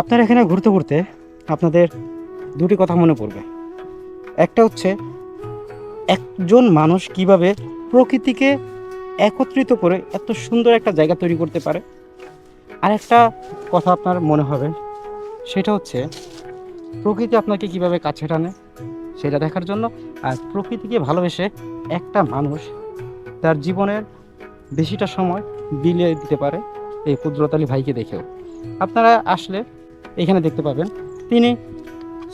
আপনার এখানে ঘুরতে ঘুরতে আপনাদের দুটি কথা মনে পড়বে। একটা হচ্ছে, একজন মানুষ কীভাবে প্রকৃতিকে একত্রিত করে এত সুন্দর একটা জায়গা তৈরি করতে পারে। আর একটা কথা আপনার মনে হবে, সেটা হচ্ছে, প্রকৃতি আপনাকে কীভাবে কাছে টানে সেটা দেখার জন্য, আর প্রকৃতিকে ভালোবেসে একটা মানুষ তার জীবনের বেশিটা সময় বিলিয়ে দিতে পারে এই কুদরত আলী ভাইকে দেখেও। আপনারা আসলে এখানে দেখতে পাবেন, তিনি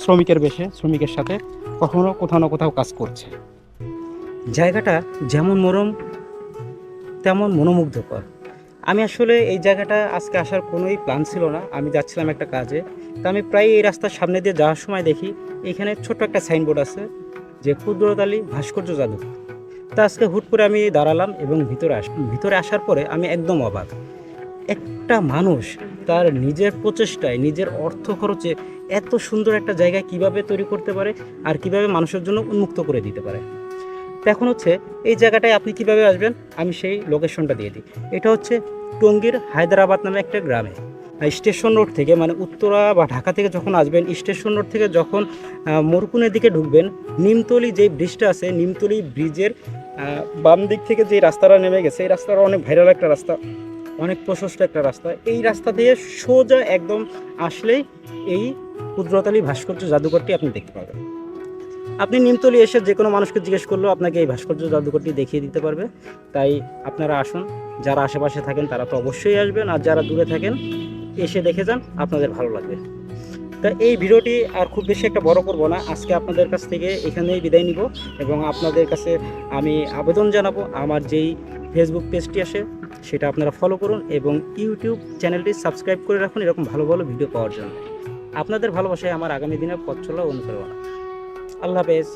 শ্রমিকের বেশে, শ্রমিকের সাথে কখনো কোথাও না কোথাও কাজ করছে। জায়গাটা যেমন মরম, তেমন মনোমুগ্ধকর। আমি আসলে এই জায়গাটা আজকে আসার কোনোই প্ল্যান ছিল না। আমি যাচ্ছিলাম একটা কাজে। তা আমি প্রায় এই রাস্তার সামনে দিয়ে যাওয়ার সময় দেখি, এখানে ছোট্ট একটা সাইনবোর্ড আছে যে কুদরত আলী ভাস্কর্য জাদু তা আজকে হুট করে আমি দাঁড়ালাম এবং ভিতরে আস, ভিতরে আসার পরে আমি একদম অবাক। একটা মানুষ তার নিজের প্রচেষ্টায়, নিজের অর্থ খরচে এত সুন্দর একটা জায়গা কীভাবে তৈরি করতে পারে আর কীভাবে মানুষের জন্য উন্মুক্ত করে দিতে পারে। এখন হচ্ছে এই জায়গাটায় আপনি কীভাবে আসবেন? আমি সেই লোকেশনটা দিয়ে দিই। এটা হচ্ছে টঙ্গীর হায়দ্রাবাদ নামে একটা গ্রামে। স্টেশন রোড থেকে মানে উত্তরা বা ঢাকা থেকে যখন আসবেন, স্টেশন রোড থেকে যখন মরকুনের দিকে ঢুকবেন, নিমতলি যে ব্রিজটা আছে, নিমতলি ব্রিজের বাম দিক থেকে যে রাস্তাটা নেমে গেছে, এই রাস্তাটা অনেক ভাইরাল একটা রাস্তা। অনেক প্রশস্ত একটা রাস্তা। এই রাস্তা দিয়ে সোজা একদম আসলেই এই কুদরতালি ভাস্কর্য জাদুঘরটি আপনি দেখতে পাবেন। আপনি নিমতলি এসে যে কোনো মানুষকে জিজ্ঞেস করলেও আপনাকে এই ভাস্কর্য জাদুঘরটি দেখিয়ে দিতে পারবে। তাই আপনারা আসুন, যারা আশেপাশে থাকেন তারা তো অবশ্যই আসবেন, আর যারা দূরে থাকেন, এসে দেখে যান, আপনাদের ভালো লাগবে। তা এই ভিডিওটি আর খুব বেশি একটা বড় করব না। আজকে আপনাদের কাছ থেকে এখানেই বিদায় নিব এবং আপনাদের কাছে আমি আবেদন জানাব, আমার যেই ফেসবুক পেজটি আসে, সেটা আপনারা ফলো করুন এবং ইউটিউব চ্যানেলটি সাবস্ক্রাইব করে রাখুন এরকম ভালো ভালো ভিডিও পাওয়ার জন্য। আপনাদের ভালোবাসায় আমার আগামী দিনের পথ চলা অনুপ্রেরণা। আল্লাহ হাফেজ।